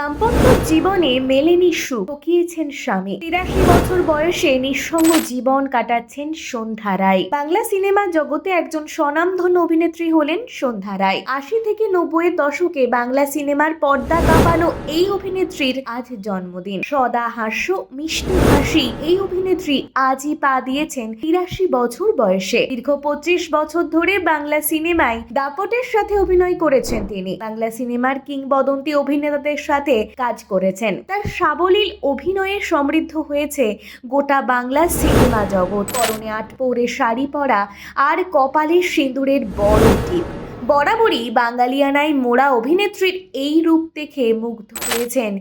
দাম্পত্য জীবনে মেলেনি সুখ। ঠকিয়েছেন স্বামী। তিরাশি বছর বয়সে নিঃসঙ্গ জীবন কাটাচ্ছেন সন্ধ্যা রায়। বাংলা সিনেমা জগতে একজন স্বনামধন্য অভিনেত্রী হলেন সন্ধ্যা রায়। আশি থেকে নব্বইয়ের দশকে বাংলা সিনেমার পর্দা কাঁপানো এই অভিনেত্রীর আজ জন্মদিন। সদা হাস্য, মিষ্টি হাসি এই অভিনেত্রী আজই পা দিয়েছেন তিরাশি বছর বয়সে। দীর্ঘ পঁচিশ বছর ধরে বাংলা সিনেমায় দাপটের সাথে অভিনয় করেছেন তিনি। বাংলা সিনেমার কিংবদন্তি অভিনেতাদের সাথে কাজ করেছেন। তার সাবলীল অভিনয়ে সমৃদ্ধ হয়েছে গোটা বাংলা সিনেমা জগৎ। পরনে আট পরে শাড়ি পরা আর কপালে সিঁদুরের বড় টিপ। বরাবরই বাঙালিয়ানায় মোড়া অভিনেত্রীর এই রূপ দেখে মুগ্ধ হয়েছেন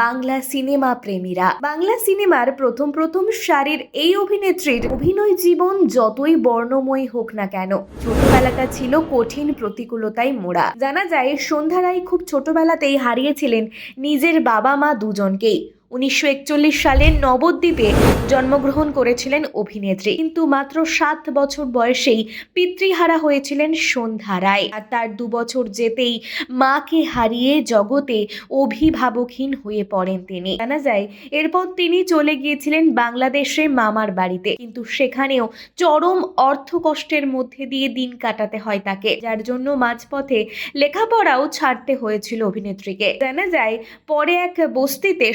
বাংলা সিনেমা প্রেমীরা। বাংলা সিনেমার প্রথম প্রথম সারির এই অভিনেত্রীর অভিনয় জীবন যতই বর্ণময় হোক না কেন, ছোটবেলাটা ছিল কঠিন প্রতিকূলতায় মোড়া। জানা যায়, সন্ধ্যা রায় খুব ছোটবেলাতেই হারিয়েছিলেন নিজের বাবা মা দুজনকেই। উনিশশো একচল্লিশ সালে নবদ্বীপে জন্মগ্রহণ করেছিলেন অভিনেত্রী। কিন্তু মাত্র সাত বছর বয়সেই পিতৃহারা হয়েছিলেন সন্ধ্যা রায়। আর তার দু বছর যেতেই মাকে হারিয়ে জগতে অভিভাবকহীন হয়ে পড়েন তিনি। জানা যায়, এরপর তিনি চলে গিয়েছিলেন বাংলাদেশে মামার বাড়িতে। কিন্তু সেখানেও চরম অর্থ কষ্টের মধ্যে দিয়ে দিন কাটাতে হয় তাকে। যার জন্য মাঝপথে লেখাপড়াও ছাড়তে হয়েছিল অভিনেত্রীকে। জানা যায়, পরে এক বস্তিতে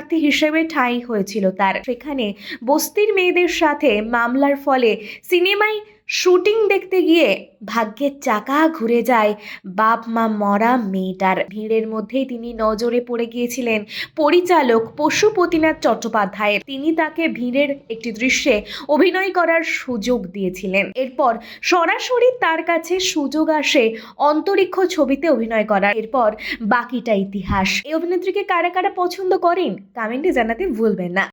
শরণার্থী হিসেবে ঠাঁই হয়েছিল তার। সেখানে বস্তির মেয়েদের সাথে মামলার ফলে সিনেমায় শুটিং দেখতে গিয়ে ভাগ্যের চাকা ঘুরে যায় বাপ মা মরা মেয়েটার। ভিড়ের মধ্যেই তিনি নজরে পড়ে গিয়েছিলেন পরিচালক পশুপতিনাথ চট্টোপাধ্যায়ের। তিনি তাকে ভিড়ের একটি দৃশ্যে অভিনয় করার সুযোগ দিয়েছিলেন। এরপর সরাসরি তার কাছে সুযোগ আসে অন্তরিক্ষ ছবিতে অভিনয় করার। এরপর বাকিটা ইতিহাস। এই অভিনেত্রীকে কারা কারা পছন্দ করেন কমেন্টে জানাতে ভুলবেন না।